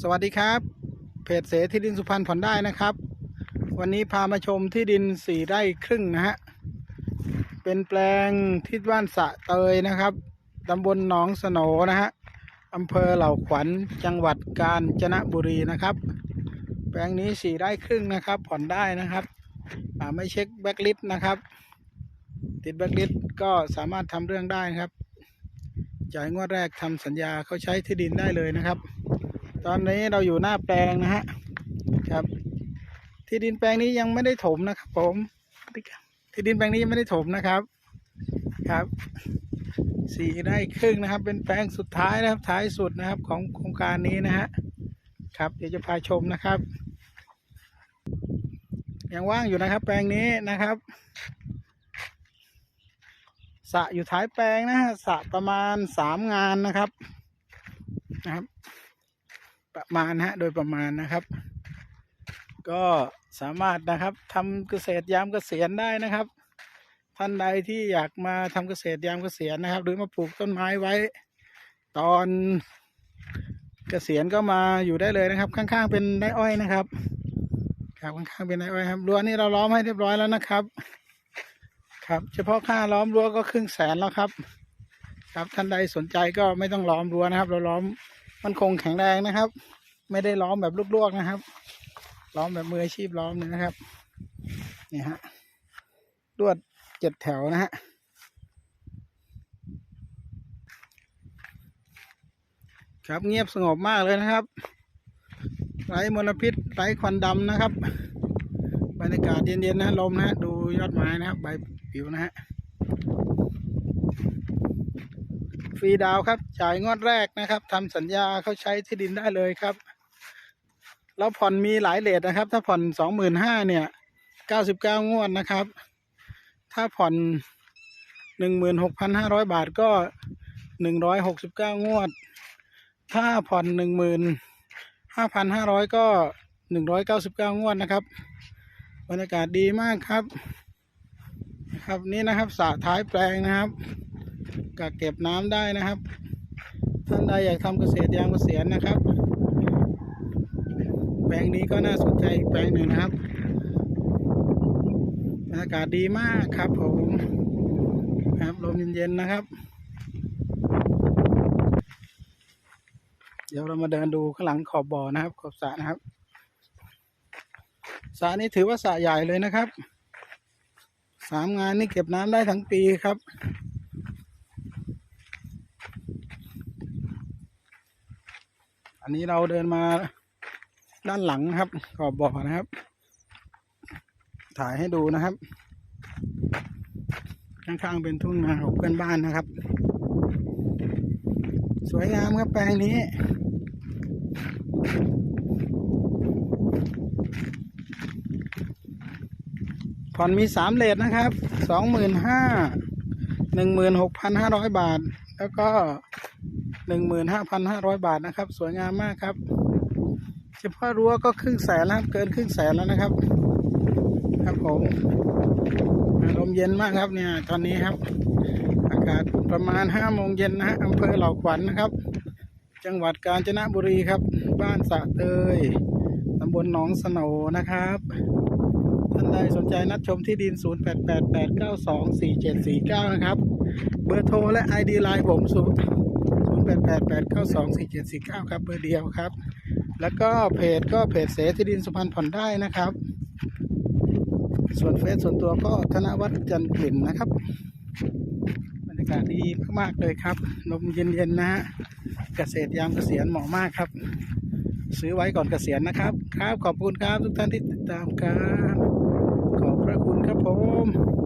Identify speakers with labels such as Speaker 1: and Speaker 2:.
Speaker 1: สวัสดีครับ เพจเสที่ดินสุพรรณผ่อนได้นะครับ วันนี้พามาชมที่ดินสี่ไร่ครึ่งนะฮะ เป็นแปลงที่บ้านสะเตยนะครับตำบลหนองสนนะฮะอำเภอเหล่าขวัญจังหวัดกาญจนบุรีนะครับ แปลงนี้สี่ไร่ครึ่งนะครับ ผ่อนได้นะครับไม่เช็คแบ็กลิสต์นะครับ ติดแบ็กลิสต์ก็สามารถทำเรื่องได้นะครับจ่ายงวดแรกทำสัญญาเขาใช้ที่ดินได้เลยนะครับ ตอนนี้เราอยู่หน้าแปลงนะฮะครับ ที่ดินแปลงนี้ยังไม่ได้ถมนะครับ ผมที่ดินแปลงนี้ยังไม่ได้ถมนะครับครับสี่ไร่ครึ่งนะครับ เป็นแปลงสุดท้ายนะครับ ท้ายสุดนะครับของโครงการนี้นะฮะครับ เดี๋ยวจะพาชมนะครับ ยังว่างอยู่นะครับ แปลงนี้นะครับสระอยู่ท้ายแปลงนะฮะสระประมาณสามงานนะครับนะครับ ประมาณฮะโดยประมาณนะครับ ก็สามารถนะครับทำเกษตรยามเกษียณได้นะครับ ท่านใดที่อยากมาทำเกษตรยามเกษียณนะครับ หรือมาปลูกต้นไม้ไว้ ตอนเกษียณก็มาอยู่ได้เลยนะครับ ข้างๆ เป็นไร่อ้อยนะครับครับข้างๆเป็นไร่อ้อยครับรั้วนี่เราล้อมให้เรียบร้อยแล้วนะครับ ครับเฉพาะค่าล้อมรั้วก็ครึ่งแสนแล้วครับ ครับท่านใดสนใจก็ไม่ต้องล้อมรั้วนะครับ เราล้อม มันคงแข็งแรงนะครับ ไม่ได้ล้อมแบบลวกๆนะครับ ล้อมแบบมืออาชีพล้อมเลยนะครับนี่ฮะลวดเจ็ดแถวนะฮะครับเงียบสงบมากเลยนะครับไร้มลพิษไร้ควันดำนะครับ บรรยากาศเย็นๆนะลมนะฮะดูยอดไม้นะครับ ใบผิวนะฮะ ฟ รีดาวครับจ่ายงวดแรกนะครับทำสัญญาเขาใช้ที่ดินได้เลยครับ แล้วผ่อนมีหลายเลทนะครับ ถ้าผ่อนสองหมื่นห้าเนี่ยเก้าสิบเก้างวดนะครับ ถ้าผ่อนหนึ่งหมื่นหกพันห้าร้อยบาทก็หนึ่งร้อยหกสิบเก้างวด ถ้าผ่อนหนึ่งหมื่นห้าพันห้าร้อยก็หนึ่งร้อยเก้าสิบเก้างวดนะครับบรรยากาศดีมากครับ ครับนี่นะครับสระท้ายแปลงนะครับ กักเก็บน้ำได้นะครับ ท่านใดอยากทำเกษตรยางเกษียณนะครับ แปลงนี้ก็น่าสนใจอีกแปลงหนึ่งนะครับอากาศดีมากครับผมครับลมเย็นๆนะครับ เดี๋ยวเรามาเดินดูข้างหลังขอบบ่อนะครับ ขอบสระนะครับสระนี้ถือว่าสระใหญ่เลยนะครับสามงานนี่เก็บน้ำได้ทั้งปีครับ อันนี้เราเดินมาด้านหลังครับ ขอบบ่อนะครับ ถ่ายให้ดูนะครับ ข้างๆเป็นทุ่งนาของเพื่อนบ้านนะครับ สวยงามครับแปลงนี้ผ่อนมีสามเลทนะครับสองหมื่นห้าหนึ่งหมื่นหกพันห้าร้อยบาท แล้วก็หนึ่งหมื่นห้าพันห้าร้อยบาทนะครับ สวยงามมากครับ เฉพาะรั้วก็ครึ่งแสนแล้วครับเกินครึ่งแสนแล้วนะครับ ครับผมลมเย็นมากครับเนี่ย ตอนนี้ครับ อากาศประมาณห้าโมงเย็นนะฮะอำเภอเหล่าขวัญนะครับ จังหวัดกาญจนบุรีครับ บ้านสะเตยตำบลหนองสโหนนะครับท่านใดสนใจนัดชมที่ดิน 0888924749 นะครับ เบอร์โทรและ ID ไลน์ผม0 0888924749 ครับ เบอร์เดียวครับ แล้วก็เพจก็เพจเสที่ดินสุพรรณผ่อนได้นะครับ ส่วนเฟซส่วนตัวก็ธนวัฒน์จันทร์กลิ่นนะครับ บรรยากาศดีมากๆเลยครับลมเย็นๆนะฮะเกษตรยามเกษียณเหมาะมากครับ ซื้อไว้ก่อนเกษียณนะครับ ครับขอบคุณครับทุกท่านที่ติดตามครับขอบพระคุณครับผม